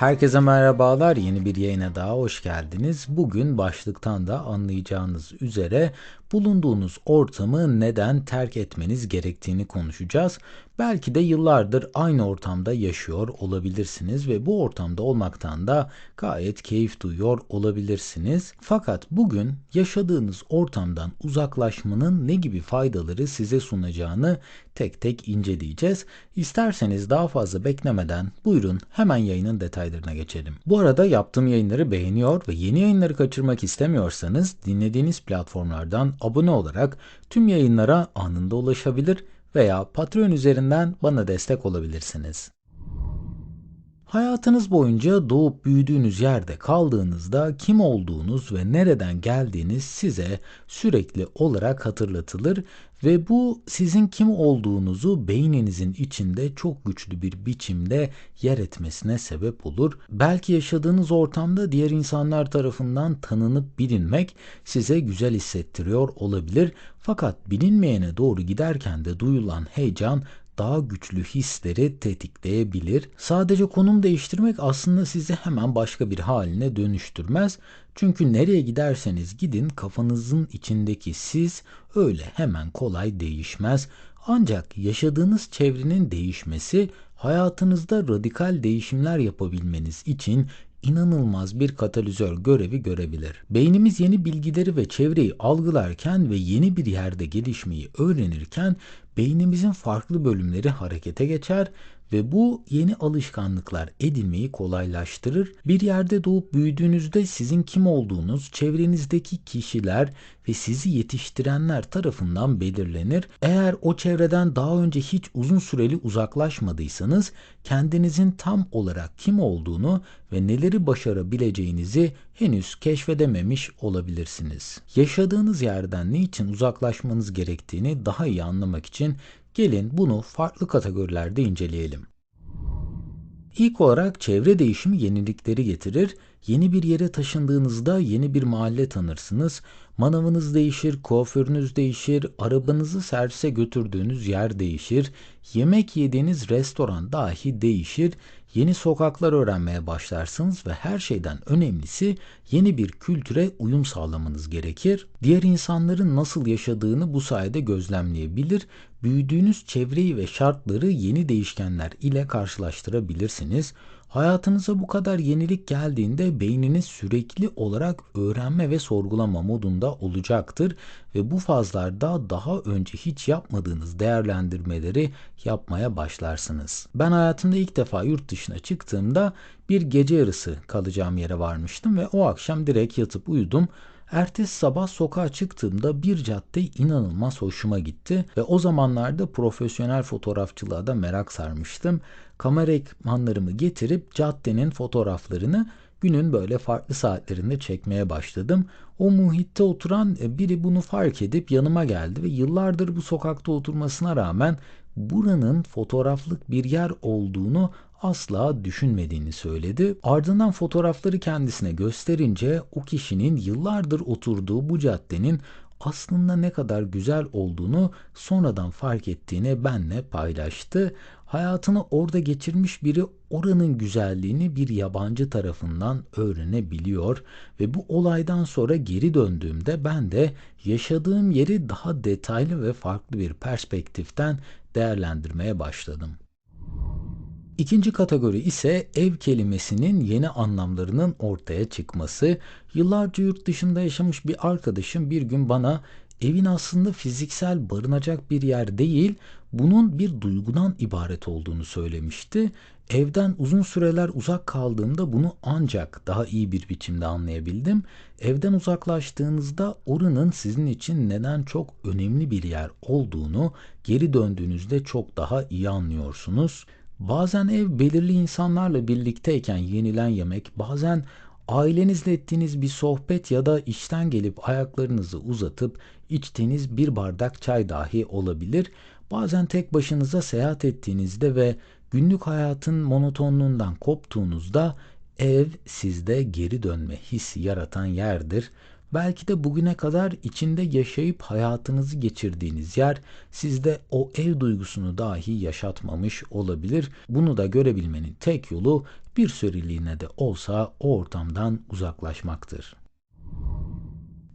Herkese merhabalar. Yeni bir yayına daha hoş geldiniz. Bugün başlıktan da anlayacağınız üzere bulunduğunuz ortamı neden terk etmeniz gerektiğini konuşacağız. Belki de yıllardır aynı ortamda yaşıyor olabilirsiniz ve bu ortamda olmaktan da gayet keyif duyuyor olabilirsiniz. Fakat bugün yaşadığınız ortamdan uzaklaşmanın ne gibi faydaları size sunacağını tek tek inceleyeceğiz. İsterseniz daha fazla beklemeden buyurun hemen yayının detaylarına geçelim. Bu arada yaptığım yayınları beğeniyor ve yeni yayınları kaçırmak istemiyorsanız dinlediğiniz platformlardan abone olarak tüm yayınlara anında ulaşabilir veya Patreon üzerinden bana destek olabilirsiniz. Hayatınız boyunca doğup büyüdüğünüz yerde kaldığınızda kim olduğunuz ve nereden geldiğiniz size sürekli olarak hatırlatılır ve bu sizin kim olduğunuzu beyninizin içinde çok güçlü bir biçimde yer etmesine sebep olur. Belki yaşadığınız ortamda diğer insanlar tarafından tanınıp bilinmek size güzel hissettiriyor olabilir. Fakat bilinmeyene doğru giderken de duyulan heyecan daha güçlü hisleri tetikleyebilir. Sadece konum değiştirmek aslında sizi hemen başka bir haline dönüştürmez. Çünkü nereye giderseniz gidin kafanızın içindeki siz öyle hemen kolay değişmez. Ancak yaşadığınız çevrenin değişmesi hayatınızda radikal değişimler yapabilmeniz için inanılmaz bir katalizör görevi görebilir. Beynimiz yeni bilgileri ve çevreyi algılarken ve yeni bir yerde gelişmeyi öğrenirken beynimizin farklı bölümleri harekete geçer ve bu yeni alışkanlıklar edinmeyi kolaylaştırır. Bir yerde doğup büyüdüğünüzde sizin kim olduğunuz çevrenizdeki kişiler ve sizi yetiştirenler tarafından belirlenir. Eğer o çevreden daha önce hiç uzun süreli uzaklaşmadıysanız kendinizin tam olarak kim olduğunu ve neleri başarabileceğinizi henüz keşfedememiş olabilirsiniz. Yaşadığınız yerden ne için uzaklaşmanız gerektiğini daha iyi anlamak için Gelin bunu farklı kategorilerde inceleyelim. İlk olarak çevre değişimi yenilikleri getirir. Yeni bir yere taşındığınızda yeni bir mahalle tanırsınız. Manavınız değişir, kuaförünüz değişir, arabanızı servise götürdüğünüz yer değişir, yemek yediğiniz restoran dahi değişir. Yeni sokaklar öğrenmeye başlarsınız ve her şeyden önemlisi yeni bir kültüre uyum sağlamanız gerekir. Diğer insanların nasıl yaşadığını bu sayede gözlemleyebilir büyüdüğünüz çevreyi ve şartları yeni değişkenler ile karşılaştırabilirsiniz. Hayatınıza bu kadar yenilik geldiğinde beyniniz sürekli olarak öğrenme ve sorgulama modunda olacaktır ve bu fazlarda daha önce hiç yapmadığınız değerlendirmeleri yapmaya başlarsınız. Ben hayatımda ilk defa yurt dışına çıktığımda bir gece yarısı kalacağım yere varmıştım ve o akşam direkt yatıp uyudum. Ertesi sabah sokağa çıktığımda bir cadde inanılmaz hoşuma gitti ve o zamanlarda profesyonel fotoğrafçılığa da merak sarmıştım. Kamera ekipmanlarımı getirip caddenin fotoğraflarını günün böyle farklı saatlerinde çekmeye başladım. O muhitte oturan e, biri bunu fark edip yanıma geldi ve yıllardır bu sokakta oturmasına rağmen buranın fotoğraflık bir yer olduğunu asla düşünmediğini söyledi. Ardından fotoğrafları kendisine gösterince o kişinin yıllardır oturduğu bu caddenin aslında ne kadar güzel olduğunu sonradan fark ettiğini benle paylaştı. Hayatını orada geçirmiş biri oranın güzelliğini bir yabancı tarafından öğrenebiliyor ve bu olaydan sonra geri döndüğümde ben de yaşadığım yeri daha detaylı ve farklı bir perspektiften değerlendirmeye başladım. İkinci kategori ise ev kelimesinin yeni anlamlarının ortaya çıkması. Yıllarca yurt dışında yaşamış bir arkadaşım bir gün bana evin aslında fiziksel barınacak bir yer değil, bunun bir duygudan ibaret olduğunu söylemişti. Evden uzun süreler uzak kaldığımda bunu ancak daha iyi bir biçimde anlayabildim. Evden uzaklaştığınızda oranın sizin için neden çok önemli bir yer olduğunu geri döndüğünüzde çok daha iyi anlıyorsunuz. Bazen ev belirli insanlarla birlikteyken yenilen yemek, bazen ailenizle ettiğiniz bir sohbet ya da işten gelip ayaklarınızı uzatıp içtiğiniz bir bardak çay dahi olabilir. Bazen tek başınıza seyahat ettiğinizde ve günlük hayatın monotonluğundan koptuğunuzda ev sizde geri dönme hissi yaratan yerdir. Belki de bugüne kadar içinde yaşayıp hayatınızı geçirdiğiniz yer sizde o ev duygusunu dahi yaşatmamış olabilir. Bunu da görebilmenin tek yolu bir süreliğine de olsa o ortamdan uzaklaşmaktır.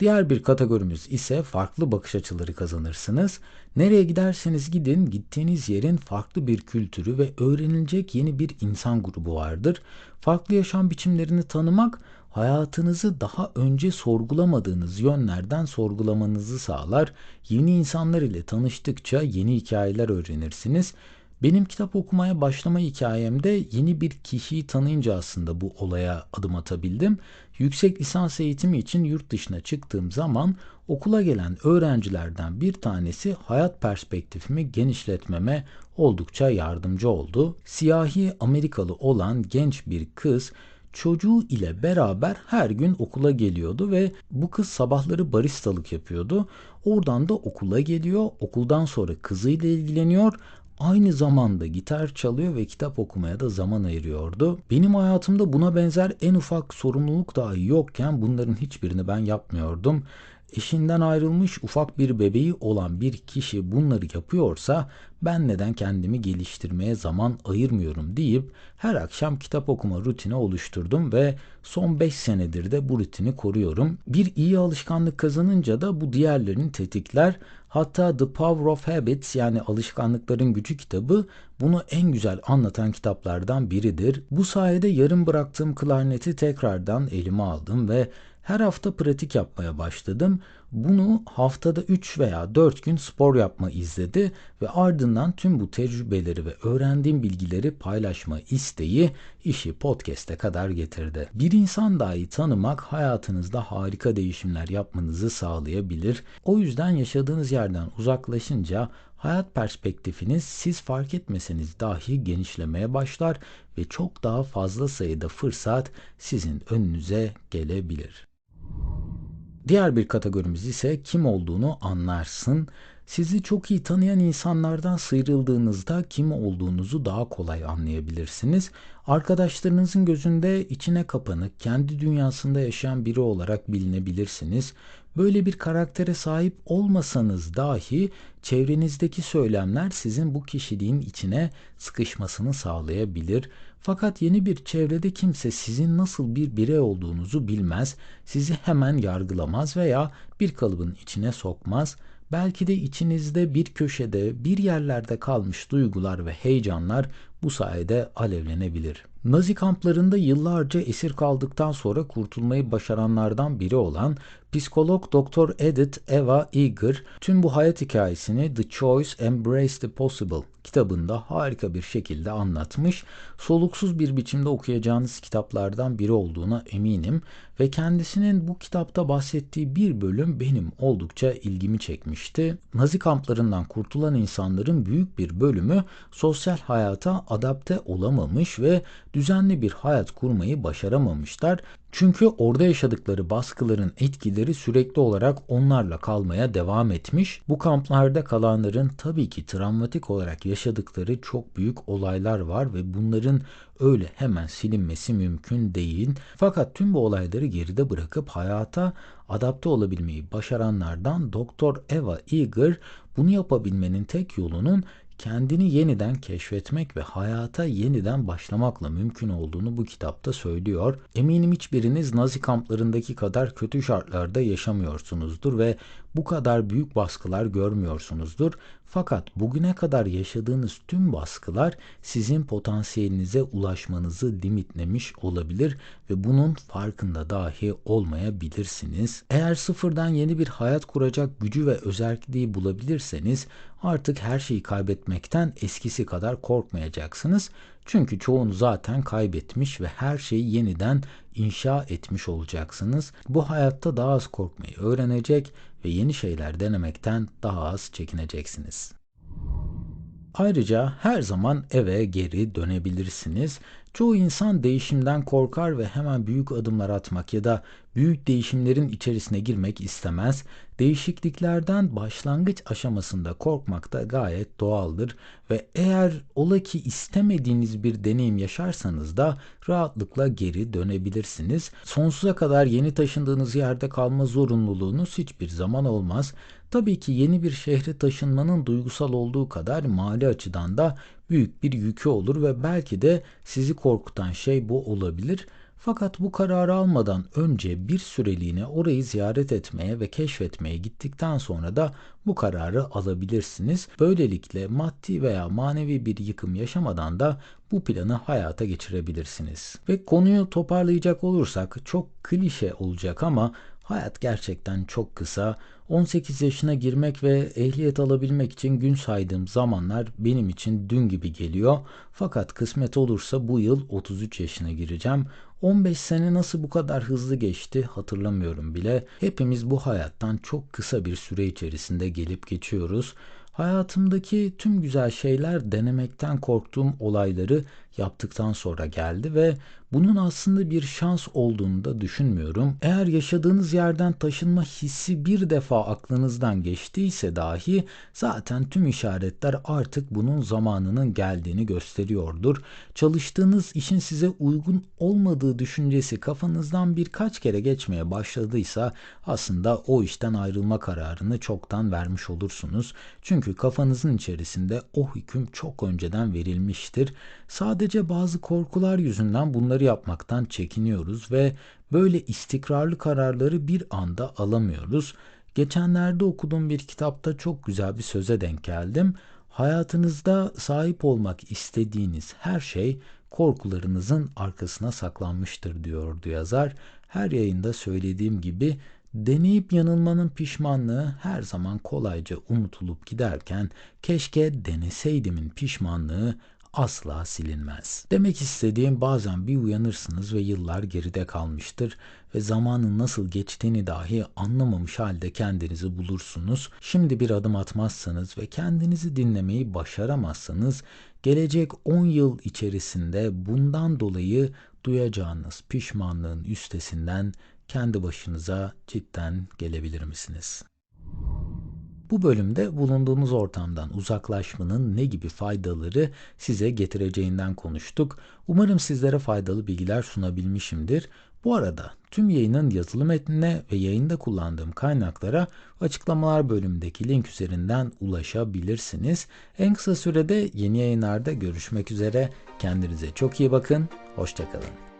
Diğer bir kategorimiz ise farklı bakış açıları kazanırsınız. Nereye giderseniz gidin, gittiğiniz yerin farklı bir kültürü ve öğrenilecek yeni bir insan grubu vardır. Farklı yaşam biçimlerini tanımak, hayatınızı daha önce sorgulamadığınız yönlerden sorgulamanızı sağlar. Yeni insanlar ile tanıştıkça yeni hikayeler öğrenirsiniz. Benim kitap okumaya başlama hikayemde yeni bir kişiyi tanıyınca aslında bu olaya adım atabildim. Yüksek lisans eğitimi için yurt dışına çıktığım zaman okula gelen öğrencilerden bir tanesi hayat perspektifimi genişletmeme oldukça yardımcı oldu. Siyahi Amerikalı olan genç bir kız çocuğu ile beraber her gün okula geliyordu ve bu kız sabahları baristalık yapıyordu. Oradan da okula geliyor. Okuldan sonra kızıyla ilgileniyor aynı zamanda gitar çalıyor ve kitap okumaya da zaman ayırıyordu. Benim hayatımda buna benzer en ufak sorumluluk dahi yokken bunların hiçbirini ben yapmıyordum. Eşinden ayrılmış ufak bir bebeği olan bir kişi bunları yapıyorsa ben neden kendimi geliştirmeye zaman ayırmıyorum deyip her akşam kitap okuma rutini oluşturdum ve son 5 senedir de bu rutini koruyorum. Bir iyi alışkanlık kazanınca da bu diğerlerini tetikler. Hatta The Power of Habits yani alışkanlıkların gücü kitabı bunu en güzel anlatan kitaplardan biridir. Bu sayede yarım bıraktığım klarneti tekrardan elime aldım ve her hafta pratik yapmaya başladım. Bunu haftada 3 veya 4 gün spor yapma izledi ve ardından tüm bu tecrübeleri ve öğrendiğim bilgileri paylaşma isteği işi podcast'e kadar getirdi. Bir insan dahi tanımak hayatınızda harika değişimler yapmanızı sağlayabilir. O yüzden yaşadığınız yerden uzaklaşınca hayat perspektifiniz siz fark etmeseniz dahi genişlemeye başlar ve çok daha fazla sayıda fırsat sizin önünüze gelebilir. Diğer bir kategorimiz ise kim olduğunu anlarsın. Sizi çok iyi tanıyan insanlardan sıyrıldığınızda kim olduğunuzu daha kolay anlayabilirsiniz. Arkadaşlarınızın gözünde içine kapanık, kendi dünyasında yaşayan biri olarak bilinebilirsiniz. Böyle bir karaktere sahip olmasanız dahi çevrenizdeki söylemler sizin bu kişiliğin içine sıkışmasını sağlayabilir. Fakat yeni bir çevrede kimse sizin nasıl bir birey olduğunuzu bilmez, sizi hemen yargılamaz veya bir kalıbın içine sokmaz. Belki de içinizde bir köşede, bir yerlerde kalmış duygular ve heyecanlar bu sayede alevlenebilir. Nazi kamplarında yıllarca esir kaldıktan sonra kurtulmayı başaranlardan biri olan psikolog Dr. Edith Eva Eger tüm bu hayat hikayesini The Choice Embrace the Possible kitabında harika bir şekilde anlatmış. Soluksuz bir biçimde okuyacağınız kitaplardan biri olduğuna eminim ve kendisinin bu kitapta bahsettiği bir bölüm benim oldukça ilgimi çekmişti. Nazi kamplarından kurtulan insanların büyük bir bölümü sosyal hayata adapte olamamış ve düzenli bir hayat kurmayı başaramamışlar. Çünkü orada yaşadıkları baskıların etkileri sürekli olarak onlarla kalmaya devam etmiş. Bu kamplarda kalanların tabii ki travmatik olarak yaşadıkları çok büyük olaylar var ve bunların öyle hemen silinmesi mümkün değil. Fakat tüm bu olayları geride bırakıp hayata adapte olabilmeyi başaranlardan Doktor Eva Eager bunu yapabilmenin tek yolunun kendini yeniden keşfetmek ve hayata yeniden başlamakla mümkün olduğunu bu kitapta söylüyor. Eminim hiçbiriniz Nazi kamplarındaki kadar kötü şartlarda yaşamıyorsunuzdur ve bu kadar büyük baskılar görmüyorsunuzdur. Fakat bugüne kadar yaşadığınız tüm baskılar sizin potansiyelinize ulaşmanızı limitlemiş olabilir ve bunun farkında dahi olmayabilirsiniz. Eğer sıfırdan yeni bir hayat kuracak gücü ve özelliği bulabilirseniz artık her şeyi kaybetmekten eskisi kadar korkmayacaksınız. Çünkü çoğunu zaten kaybetmiş ve her şeyi yeniden inşa etmiş olacaksınız. Bu hayatta daha az korkmayı öğrenecek ve yeni şeyler denemekten daha az çekineceksiniz. Ayrıca her zaman eve geri dönebilirsiniz. Çoğu insan değişimden korkar ve hemen büyük adımlar atmak ya da büyük değişimlerin içerisine girmek istemez. Değişikliklerden başlangıç aşamasında korkmak da gayet doğaldır ve eğer ola ki istemediğiniz bir deneyim yaşarsanız da rahatlıkla geri dönebilirsiniz. Sonsuza kadar yeni taşındığınız yerde kalma zorunluluğunuz hiçbir zaman olmaz. Tabii ki yeni bir şehre taşınmanın duygusal olduğu kadar mali açıdan da büyük bir yükü olur ve belki de sizi korkutan şey bu olabilir. Fakat bu kararı almadan önce bir süreliğine orayı ziyaret etmeye ve keşfetmeye gittikten sonra da bu kararı alabilirsiniz. Böylelikle maddi veya manevi bir yıkım yaşamadan da bu planı hayata geçirebilirsiniz. Ve konuyu toparlayacak olursak çok klişe olacak ama hayat gerçekten çok kısa. 18 yaşına girmek ve ehliyet alabilmek için gün saydığım zamanlar benim için dün gibi geliyor. Fakat kısmet olursa bu yıl 33 yaşına gireceğim. 15 sene nasıl bu kadar hızlı geçti hatırlamıyorum bile. Hepimiz bu hayattan çok kısa bir süre içerisinde gelip geçiyoruz. Hayatımdaki tüm güzel şeyler denemekten korktuğum olayları yaptıktan sonra geldi ve bunun aslında bir şans olduğunu da düşünmüyorum. Eğer yaşadığınız yerden taşınma hissi bir defa aklınızdan geçtiyse dahi zaten tüm işaretler artık bunun zamanının geldiğini gösteriyordur. Çalıştığınız işin size uygun olmadığı düşüncesi kafanızdan birkaç kere geçmeye başladıysa aslında o işten ayrılma kararını çoktan vermiş olursunuz. Çünkü kafanızın içerisinde o hüküm çok önceden verilmiştir. Sadece bazı korkular yüzünden bunları yapmaktan çekiniyoruz ve böyle istikrarlı kararları bir anda alamıyoruz. Geçenlerde okuduğum bir kitapta çok güzel bir söze denk geldim. Hayatınızda sahip olmak istediğiniz her şey korkularınızın arkasına saklanmıştır diyordu yazar. Her yayında söylediğim gibi deneyip yanılmanın pişmanlığı her zaman kolayca unutulup giderken keşke deneseydimin pişmanlığı asla silinmez. Demek istediğim bazen bir uyanırsınız ve yıllar geride kalmıştır ve zamanın nasıl geçtiğini dahi anlamamış halde kendinizi bulursunuz. Şimdi bir adım atmazsanız ve kendinizi dinlemeyi başaramazsanız gelecek 10 yıl içerisinde bundan dolayı duyacağınız pişmanlığın üstesinden kendi başınıza cidden gelebilir misiniz? Bu bölümde bulunduğumuz ortamdan uzaklaşmanın ne gibi faydaları size getireceğinden konuştuk. Umarım sizlere faydalı bilgiler sunabilmişimdir. Bu arada tüm yayının yazılı metnine ve yayında kullandığım kaynaklara açıklamalar bölümündeki link üzerinden ulaşabilirsiniz. En kısa sürede yeni yayınlarda görüşmek üzere. Kendinize çok iyi bakın. Hoşçakalın.